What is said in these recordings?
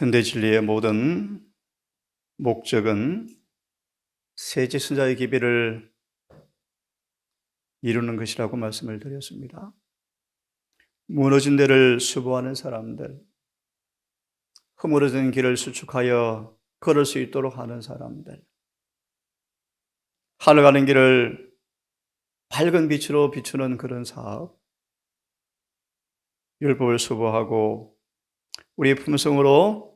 현대 진리의 모든 목적은 세지 선자의 기비를 이루는 것이라고 말씀을 드렸습니다. 무너진 데를 수보하는 사람들, 허물어진 길을 수축하여 걸을 수 있도록 하는 사람들, 하늘 가는 길을 밝은 빛으로 비추는 그런 사업, 율법을 수보하고 우리의 품성으로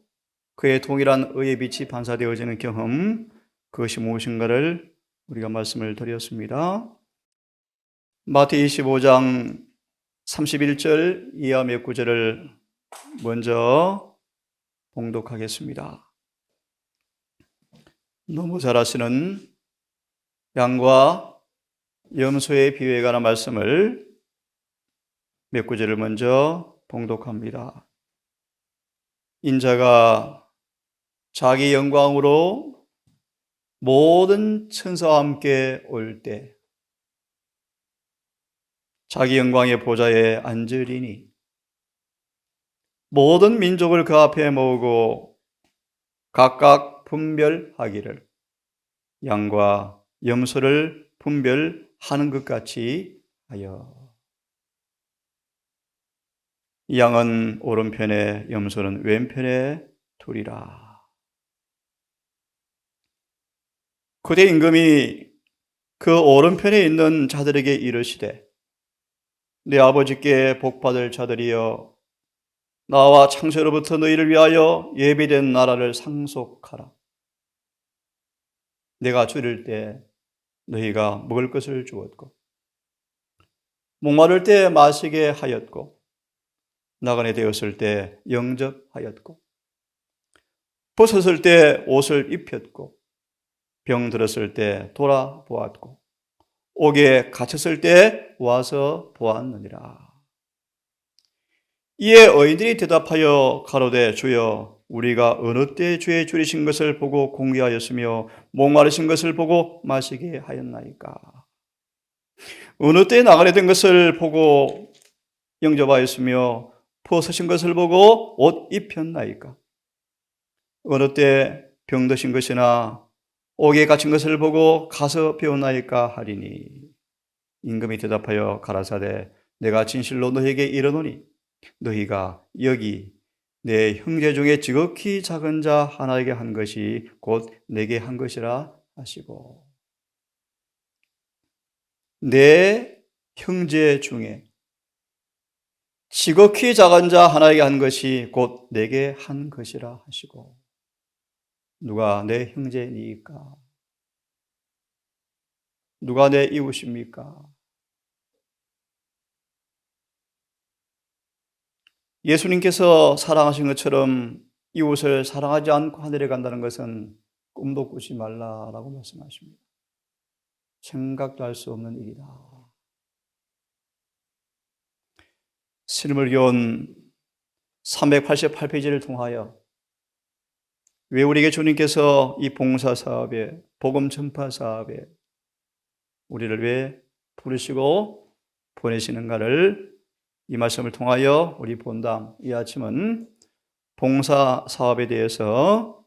그의 동일한 의의 빛이 반사되어지는 경험, 그것이 무엇인가를 우리가 말씀을 드렸습니다. 마태 25장 31절 이하 몇 구절을 먼저 봉독하겠습니다. 너무 잘 아시는 양과 염소의 비유에 관한 말씀을 몇 구절을 먼저 봉독합니다. 인자가 자기 영광으로 모든 천사와 함께 올 때 자기 영광의 보좌에 앉으리니 모든 민족을 그 앞에 모으고 각각 분별하기를 양과 염소를 분별하는 것 같이 하여 양은 오른편에 염소는 왼편에 두리라. 그대 임금이 그 오른편에 있는 자들에게 이르시되 내 아버지께 복받을 자들이여 나와 창세로부터 너희를 위하여 예비된 나라를 상속하라. 내가 줄일 때 너희가 먹을 것을 주었고 목마를 때 마시게 하였고 나그네 되었을 때 영접하였고 벗었을 때 옷을 입혔고 병 들었을 때 돌아보았고 옥에 갇혔을 때 와서 보았느니라. 이에 어인들이 대답하여 가로되 주여 우리가 어느 때 주의 줄이신 것을 보고 공개하였으며 목마르신 것을 보고 마시게 하였나이까. 어느 때 나가게 된 것을 보고 영접하였으며 벗으신 것을 보고 옷 입혔나이까? 어느 때 병드신 것이나 옥에 갇힌 것을 보고 가서 배웠나이까 하리니 임금이 대답하여 가라사대 내가 진실로 너에게 이르노니 너희가 여기 내 형제 중에 지극히 작은 자 하나에게 한 것이 곧 내게 한 것이라 하시고 내 형제 중에 지극히 작은 자 하나에게 한 것이 곧 내게 한 것이라 하시고 누가 내 형제니까? 누가 내 이웃입니까? 예수님께서 사랑하신 것처럼 이웃을 사랑하지 않고 하늘에 간다는 것은 꿈도 꾸지 말라라고 말씀하십니다. 생각도 할 수 없는 일이다. 신물교원 388페이지를 통하여 왜 우리에게 주님께서 이 봉사 사업에 복음 전파 사업에 우리를 왜 부르시고 보내시는가를 이 말씀을 통하여 우리 본당 이 아침은 봉사 사업에 대해서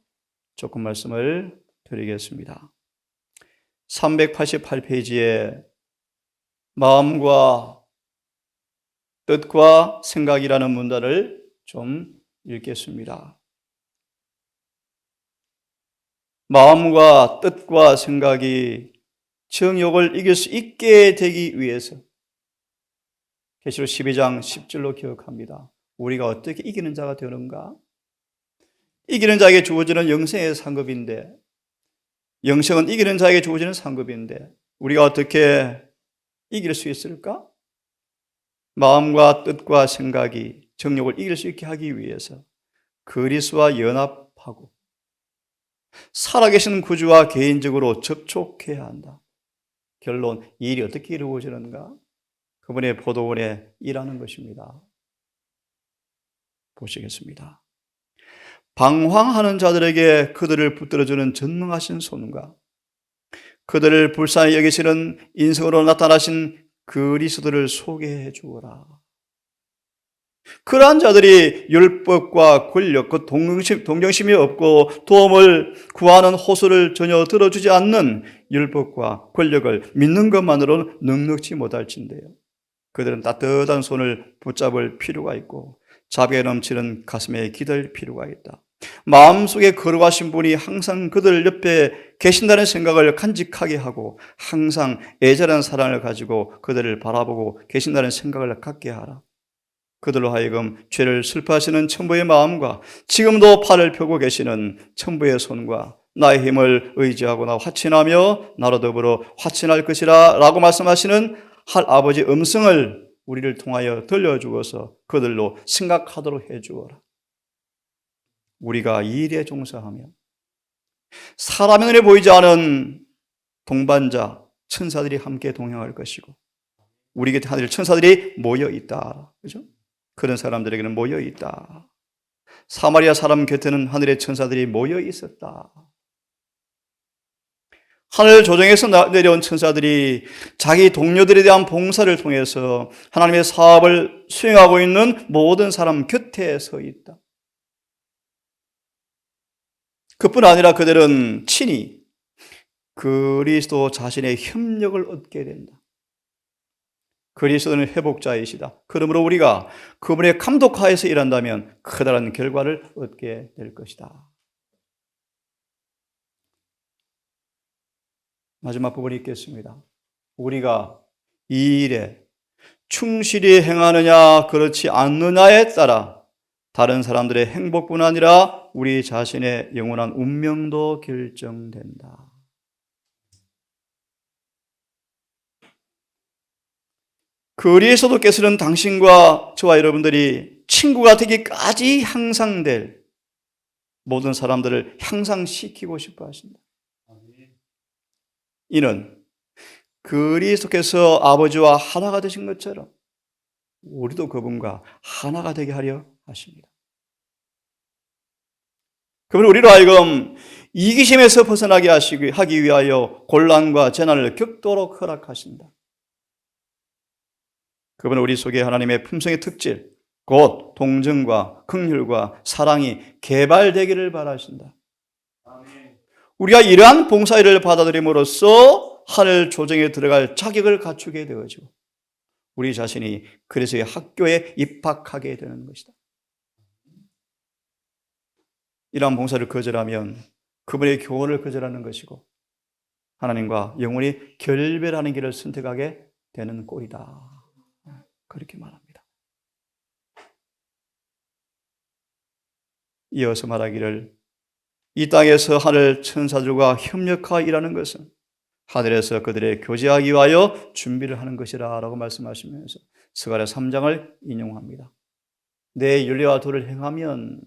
조금 말씀을 드리겠습니다. 388페이지에 마음과 뜻과 생각이라는 문단을 좀 읽겠습니다. 마음과 뜻과 생각이 정욕을 이길 수 있게 되기 위해서 계시록 12장 10절로 기억합니다. 우리가 어떻게 이기는 자가 되는가? 이기는 자에게 주어지는 영생의 상급인데 영생은 이기는 자에게 주어지는 상급인데 우리가 어떻게 이길 수 있을까? 마음과 뜻과 생각이 정욕을 이길 수 있게 하기 위해서 그리스와 연합하고 살아계신 구주와 개인적으로 접촉해야 한다. 결론, 이 일이 어떻게 이루어지는가? 그분의 포도원에 일하는 것입니다. 보시겠습니다. 방황하는 자들에게 그들을 붙들어주는 전능하신 손과 그들을 불쌍히 여기시는 인성으로 나타나신 그리스도를 소개해 주어라. 그러한 자들이 율법과 권력, 그 동정심, 동정심이 없고 도움을 구하는 호소를 전혀 들어주지 않는 율법과 권력을 믿는 것만으로는 넉넉지 못할진데요. 그들은 따뜻한 손을 붙잡을 필요가 있고 자비에 넘치는 가슴에 기댈 필요가 있다. 마음속에 거룩하신 분이 항상 그들 옆에 계신다는 생각을 간직하게 하고 항상 애절한 사랑을 가지고 그들을 바라보고 계신다는 생각을 갖게 하라. 그들로 하여금 죄를 슬퍼하시는 천부의 마음과 지금도 팔을 펴고 계시는 천부의 손과 나의 힘을 의지하고 나 화친하며 나로 더불어 화친할 것이라 라고 말씀하시는 할 아버지 음성을 우리를 통하여 들려주어서 그들로 생각하도록 해주어라. 우리가 이 일에 종사하며 사람의 눈에 보이지 않은 동반자, 천사들이 함께 동행할 것이고 우리 곁에 하늘 천사들이 모여 있다. 그죠? 그런 사람들에게는 모여 있다. 사마리아 사람 곁에는 하늘의 천사들이 모여 있었다. 하늘 조정에서 내려온 천사들이 자기 동료들에 대한 봉사를 통해서 하나님의 사업을 수행하고 있는 모든 사람 곁에 서 있다. 그뿐 아니라 그들은 친히 그리스도 자신의 협력을 얻게 된다. 그리스도는 회복자이시다. 그러므로 우리가 그분의 감독하에서 일한다면 커다란 결과를 얻게 될 것이다. 마지막 부분이 있겠습니다. 우리가 이 일에 충실히 행하느냐 그렇지 않느냐에 따라 다른 사람들의 행복뿐 아니라 우리 자신의 영원한 운명도 결정된다. 그리스도께서는 당신과 저와 여러분들이 친구가 되기까지 향상될 모든 사람들을 향상시키고 싶어 하신다. 이는 그리스도께서 아버지와 하나가 되신 것처럼 우리도 그분과 하나가 되게 하려 하십니다. 그분 우리로 하여금 이기심에서 벗어나게 하시기 하기 위하여 곤란과 재난을 극도로 허락하신다. 그분은 우리 속에 하나님의 품성의 특질, 곧 동정과 긍휼과 사랑이 개발되기를 바라신다. 우리가 이러한 봉사일을 받아들임으로써 하늘 조정에 들어갈 자격을 갖추게 되어지고 우리 자신이 그리스의 학교에 입학하게 되는 것이다. 이러한 봉사를 거절하면 그분의 교훈을 거절하는 것이고 하나님과 영원히 결별하는 길을 선택하게 되는 꼴이다. 그렇게 말합니다. 이어서 말하기를 이 땅에서 하늘 천사들과 협력하이라는 것은 하늘에서 그들의 교제하기 위하여 준비를 하는 것이라 라고 말씀하시면서 스가랴 3장을 인용합니다. 내 윤리와 도를 행하면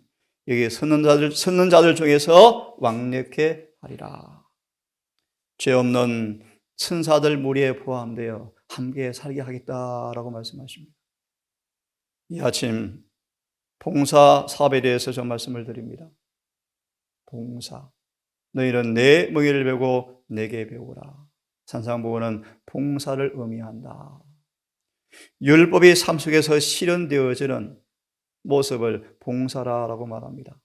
여기 섰는 자들, 섰는 자들 중에서 왕래케 하리라. 죄 없는 천사들 무리에 포함되어 함께 살게 하겠다라고 말씀하십니다. 이 아침 봉사 사업에 대해서 좀 말씀을 드립니다. 봉사. 너희는 내 멍에를 배고 내게 배우라. 산상보호는 봉사를 의미한다. 율법이 삶 속에서 실현되어지는 모습을 봉사라라고 말합니다.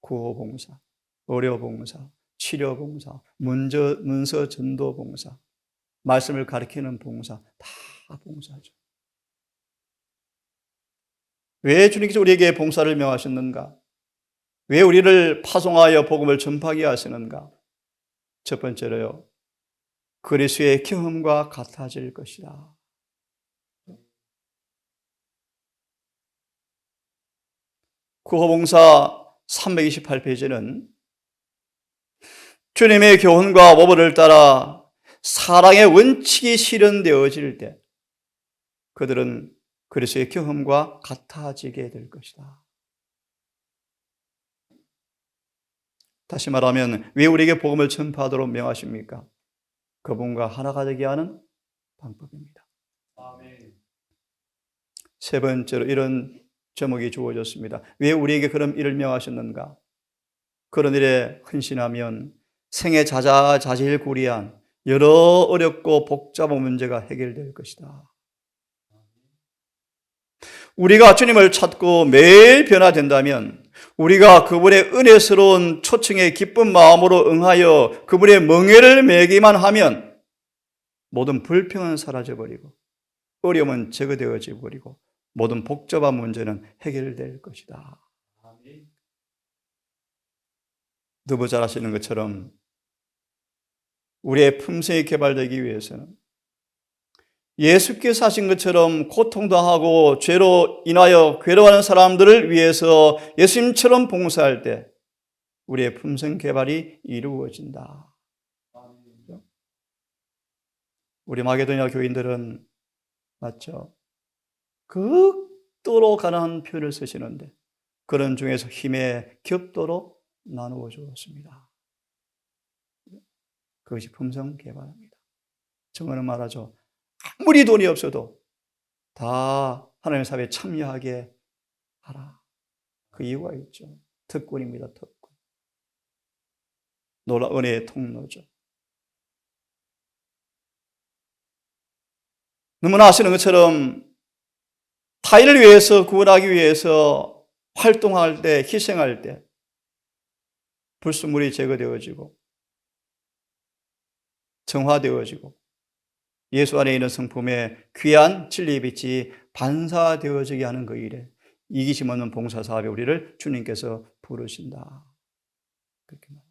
구호 봉사, 의료 봉사, 치료 봉사, 문저, 문서 전도 봉사, 말씀을 가르치는 봉사, 다 봉사죠. 왜 주님께서 우리에게 봉사를 명하셨는가? 왜 우리를 파송하여 복음을 전파하게 하시는가? 첫 번째로요. 그리스의 경험과 같아질 것이다. 구호봉사 328페이지는 주님의 교훈과 법을 따라 사랑의 원칙이 실현되어질 때 그들은 그리스의 경험과 같아지게 될 것이다. 다시 말하면 왜 우리에게 복음을 전파하도록 명하십니까? 그분과 하나가 되게 하는 방법입니다. 세 번째로 이런 제목이 주어졌습니다. 왜 우리에게 그런 일을 명하셨는가? 그런 일에 헌신하면 생애 자자자질 구리한 여러 어렵고 복잡한 문제가 해결될 것이다. 우리가 주님을 찾고 매일 변화된다면 우리가 그분의 은혜스러운 초청에 기쁜 마음으로 응하여 그분의 멍에를 매기만 하면 모든 불평은 사라져버리고 어려움은 제거되어져 버리고 모든 복잡한 문제는 해결될 것이다. 너무 잘 아시는 것처럼 우리의 품성이 개발되기 위해서는 예수께서 하신 것처럼 고통당하고 죄로 인하여 괴로워하는 사람들을 위해서 예수님처럼 봉사할 때 우리의 품성 개발이 이루어진다. 우리 마게도냐 교인들은 맞죠? 극도로 가난한 표현을 쓰시는데 그런 중에서 힘의 겹도로 나누어 주었습니다. 그것이 품성 개발입니다. 정언은 말하죠. 아무리 돈이 없어도 다 하나님의 사업에 참여하게 하라. 그 이유가 있죠. 특권입니다. 특권. 놀라 은혜의 통로죠. 너무나 아시는 것처럼 타인을 위해서 구원하기 위해서 활동할 때, 희생할 때 불순물이 제거되어지고 정화되어지고 예수 안에 있는 성품에 귀한 진리의 빛이 반사되어지게 하는 그 일에 이기심 없는 봉사 사업에 우리를 주님께서 부르신다. 그렇게 말합니다.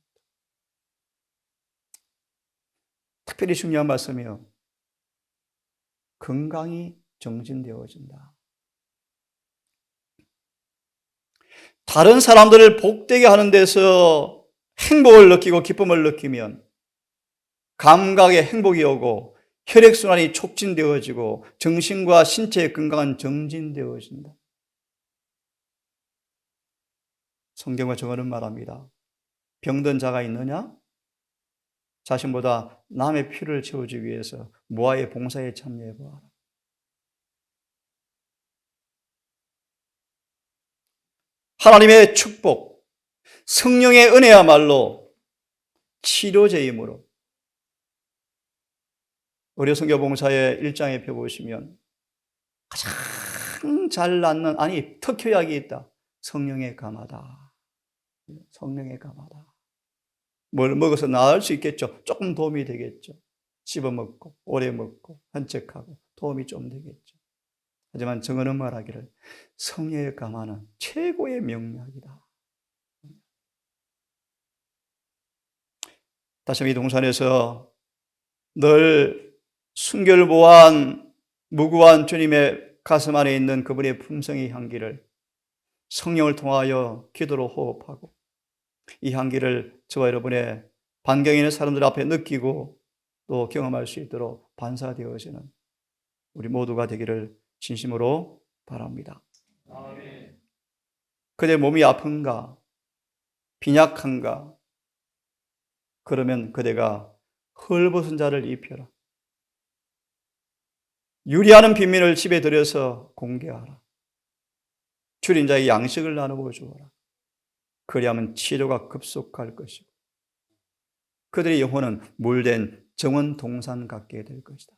특별히 중요한 말씀이요. 건강이 정진되어진다. 다른 사람들을 복되게 하는 데서 행복을 느끼고 기쁨을 느끼면 감각의 행복이 오고 혈액순환이 촉진되어지고 정신과 신체의 건강은 정진되어진다. 성경과 정언은 말합니다. 병든 자가 있느냐? 자신보다 남의 피를 채우기 위해서 모아의 봉사에 참여해 보아라. 하나님의 축복, 성령의 은혜야말로 치료제이므로 의료 성교 봉사의 일장에 펴보시면 가장 잘 낫는 아니 특효약이 있다. 성령의 감하다. 성령의 감하다. 뭘 먹어서 나을 수 있겠죠. 조금 도움이 되겠죠. 씹어 먹고 오래 먹고 산책하고 도움이 좀 되겠죠. 하지만 정언은 말하기를 성령의 감화는 최고의 명약이다. 다시 이 동산에서 늘 순결보한 무구한 주님의 가슴 안에 있는 그분의 품성의 향기를 성령을 통하여 기도로 호흡하고 이 향기를 저와 여러분의 반경에 있는 사람들 앞에 느끼고 또 경험할 수 있도록 반사되어지는 우리 모두가 되기를 진심으로 바랍니다. 그대 몸이 아픈가? 빈약한가? 그러면 그대가 헐벗은 자를 입혀라. 유리하는 빈민을 집에 들여서 공개하라. 줄인 자의 양식을 나누어 주어라. 그리하면 치료가 급속할 것이고 그들의 영혼은 물된 정원 동산 같게 될 것이다.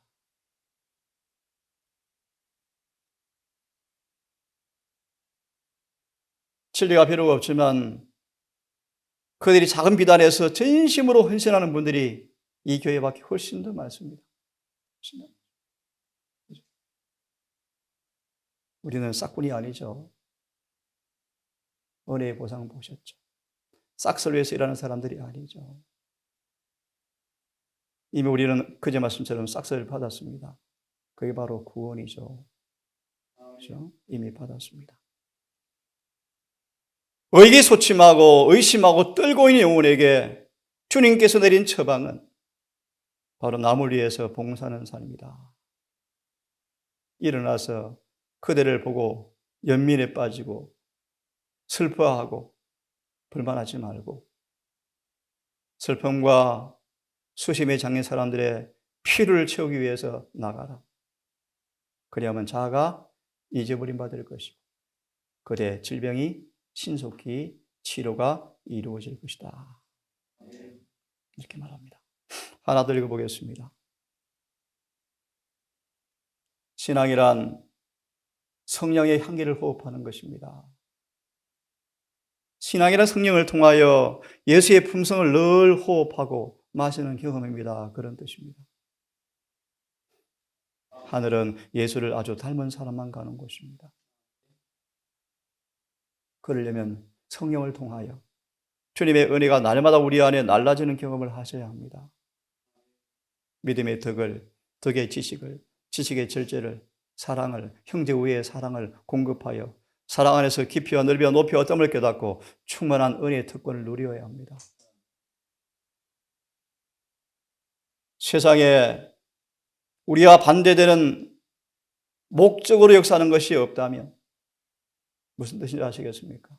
진리가 필요가 없지만 그들이 작은 비단에서 전심으로 헌신하는 분들이 이 교회밖에 훨씬 더 많습니다. 훨씬 더. 우리는 싹군이 아니죠. 은혜의 보상 보셨죠. 싹을 위해서 일하는 사람들이 아니죠. 이미 우리는 그제 말씀처럼 싹을 받았습니다. 그게 바로 구원이죠. 그렇죠? 이미 받았습니다. 의기소침하고 의심하고 떨고 있는 영혼에게 주님께서 내린 처방은 바로 남을 위해서 봉사하는 삶입니다. 일어나서 그대를 보고 연민에 빠지고 슬퍼하고 불만하지 말고 슬픔과 수심의 장애 사람들의 피를 채우기 위해서 나가라. 그리하면 자아가 잊어버림 받을 것이고 그대 질병이 신속히 치료가 이루어질 것이다. 이렇게 말합니다. 하나 더 읽어보겠습니다. 신앙이란 성령의 향기를 호흡하는 것입니다. 신앙이란 성령을 통하여 예수의 품성을 늘 호흡하고 마시는 경험입니다. 그런 뜻입니다. 하늘은 예수를 아주 닮은 사람만 가는 곳입니다. 그러려면 성령을 통하여 주님의 은혜가 날마다 우리 안에 날라지는 경험을 하셔야 합니다. 믿음의 덕을, 덕의 지식을, 지식의 절제를, 사랑을, 형제 우애의 사랑을 공급하여 사랑 안에서 깊이와 넓이와 높이와 뜸을 깨닫고 충만한 은혜의 특권을 누려야 합니다. 세상에 우리와 반대되는 목적으로 역사하는 것이 없다면 무슨 뜻인지 아시겠습니까?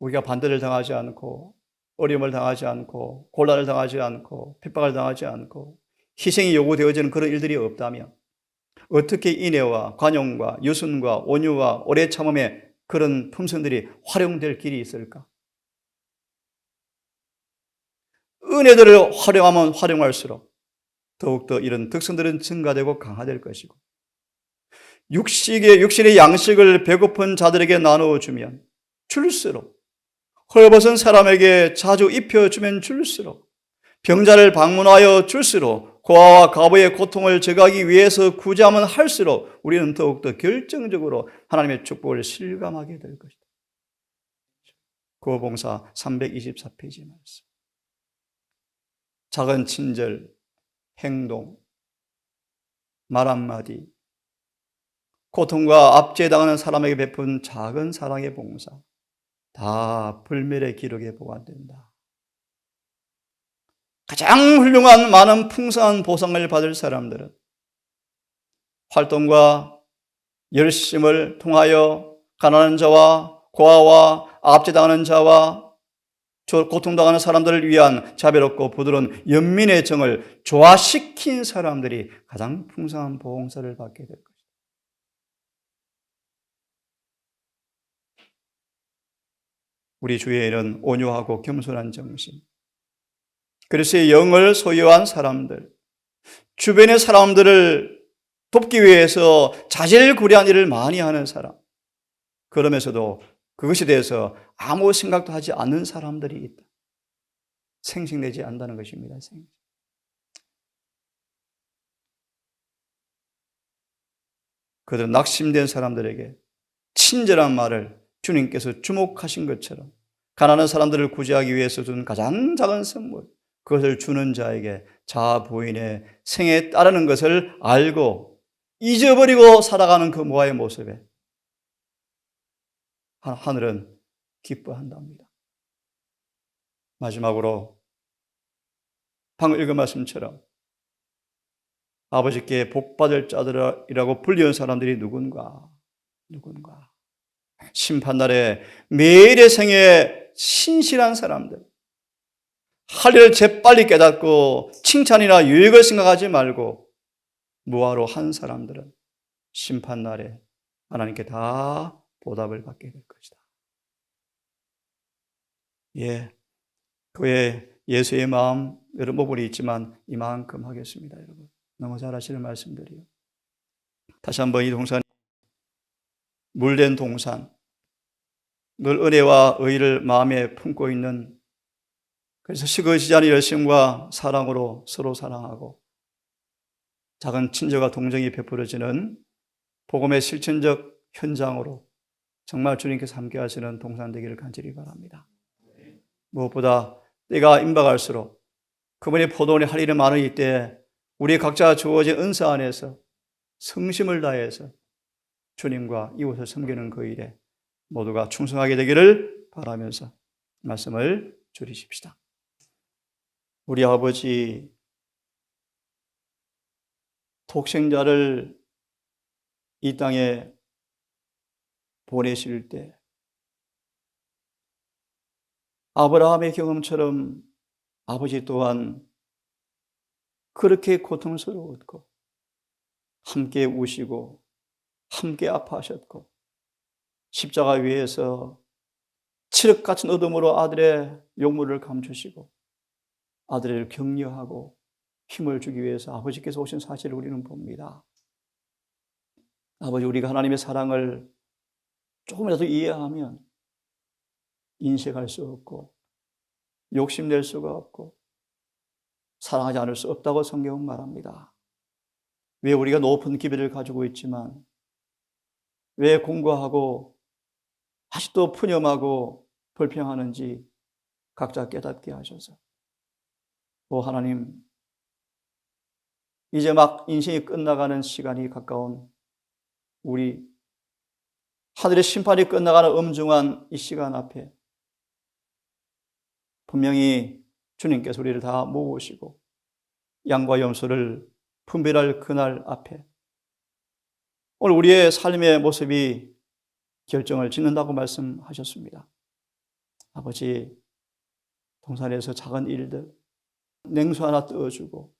우리가 반대를 당하지 않고 어려움을 당하지 않고 곤란을 당하지 않고 핍박을 당하지 않고 희생이 요구되어지는 그런 일들이 없다면 어떻게 인애와 관용과 유순과 온유와 오래 참음의 그런 품성들이 활용될 길이 있을까? 은혜들을 활용하면 활용할수록 더욱더 이런 특성들은 증가되고 강화될 것이고 육식의 육신의 양식을 배고픈 자들에게 나누어 주면 줄수록 헐벗은 사람에게 자주 입혀 주면 줄수록 병자를 방문하여 줄수록 고아와 가부의 고통을 제거하기 위해서 구제하면 할수록 우리는 더욱더 결정적으로 하나님의 축복을 실감하게 될 것이다. 구호봉사 324페이지 말씀. 작은 친절, 행동, 말 한마디, 고통과 압제당하는 사람에게 베푼 작은 사랑의 봉사, 다 불멸의 기록에 보관된다. 가장 훌륭한 많은 풍성한 보상을 받을 사람들은 활동과 열심을 통하여 가난한 자와 고아와 압제당하는 자와 고통당하는 사람들을 위한 자비롭고 부드러운 연민의 정을 조화시킨 사람들이 가장 풍성한 보응사를 받게 될 것입니다. 우리 주위에는 온유하고 겸손한 정신, 그리스의 영을 소유한 사람들, 주변의 사람들을 돕기 위해서 자질구레한 일을 많이 하는 사람, 그러면서도 그것에 대해서 아무 생각도 하지 않는 사람들이 있다. 생식내지 않는다는 것입니다. 생식. 그들 낙심된 사람들에게 친절한 말을 주님께서 주목하신 것처럼 가난한 사람들을 구제하기 위해서 준 가장 작은 선물, 그것을 주는 자에게 자 부인의 생에 따르는 것을 알고 잊어버리고 살아가는 그 모아의 모습에 하늘은 기뻐한답니다. 마지막으로 방금 읽은 말씀처럼 아버지께 복받을 자들이라고 불리는 사람들이 누군가, 누군가. 심판날에 매일의 생에 신실한 사람들, 할 일을 재빨리 깨닫고 칭찬이나 유익을 생각하지 말고 무화로 한 사람들은 심판 날에 하나님께 다 보답을 받게 될 것이다. 예, 그의 예수의 마음 여러 부분이 있지만 이만큼 하겠습니다, 여러분. 너무 잘 아시는 말씀들이요. 다시 한번 이 동산 물된 동산 늘 은혜와 의를 마음에 품고 있는 그래서 시그지지 않은 열심과 사랑으로 서로 사랑하고 작은 친절과 동정이 베풀어지는 복음의 실천적 현장으로 정말 주님께서 함께 하시는 동산 되기를 간절히 바랍니다. 무엇보다 때가 임박할수록 그분의 포도원에 할 일이 많을 때 우리 각자 주어진 은사 안에서 성심을 다해서 주님과 이웃을 섬기는 그 일에 모두가 충성하게 되기를 바라면서 말씀을 줄이십시다. 우리 아버지 독생자를 이 땅에 보내실 때 아브라함의 경험처럼 아버지 또한 그렇게 고통스러웠고 함께 우시고 함께 아파하셨고 십자가 위에서 칠흑 같은 어둠으로 아들의 용물을 감추시고 아들을 격려하고 힘을 주기 위해서 아버지께서 오신 사실을 우리는 봅니다. 아버지 우리가 하나님의 사랑을 조금이라도 이해하면 인식할 수 없고 욕심낼 수가 없고 사랑하지 않을 수 없다고 성경은 말합니다. 왜 우리가 높은 기별을 가지고 있지만 왜 공부하고 아직도 푸념하고 불평하는지 각자 깨닫게 하셔서 오 하나님 이제 막 인생이 끝나가는 시간이 가까운 우리 하늘의 심판이 끝나가는 엄중한 이 시간 앞에 분명히 주님께서 우리를 다 모으시고 양과 염소를 분별할 그날 앞에 오늘 우리의 삶의 모습이 결정을 짓는다고 말씀하셨습니다. 아버지, 동산에서 작은 일들, 냉수 하나 떠주고,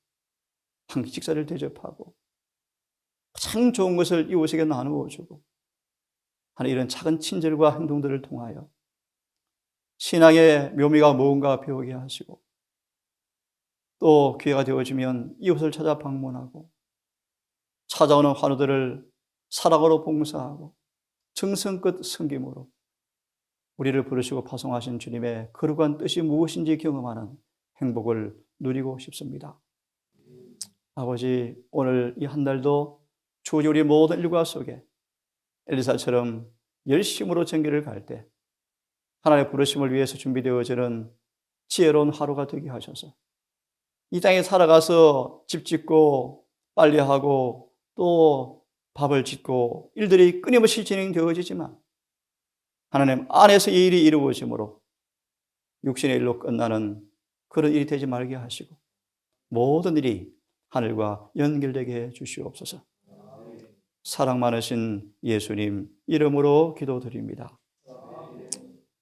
한 식사를 대접하고, 참 좋은 것을 이웃에게 나누어 주고, 하는 이런 작은 친절과 행동들을 통하여 신앙의 묘미가 무언가 배우게 하시고, 또 기회가 되어지면 이웃을 찾아 방문하고, 찾아오는 환우들을 사랑으로 봉사하고, 정성껏 섬김으로 우리를 부르시고 파송하신 주님의 거룩한 뜻이 무엇인지 경험하는 행복을 누리고 싶습니다. 아버지, 오늘 이 한 달도 주어진 우리 모든 일과 속에 엘리사처럼 열심으로 전기를 갈 때 하나님의 부르심을 위해서 준비되어지는 지혜로운 하루가 되게 하셔서 이 땅에 살아가서 집 짓고 빨리 하고 또 밥을 짓고 일들이 끊임없이 진행되어지지만 하나님 안에서 이 일이 이루어지므로 육신의 일로 끝나는 그런 일이 되지 말게 하시고 모든 일이 하늘과 연결되게 해 주시옵소서. 사랑 많으신 예수님 이름으로 기도드립니다.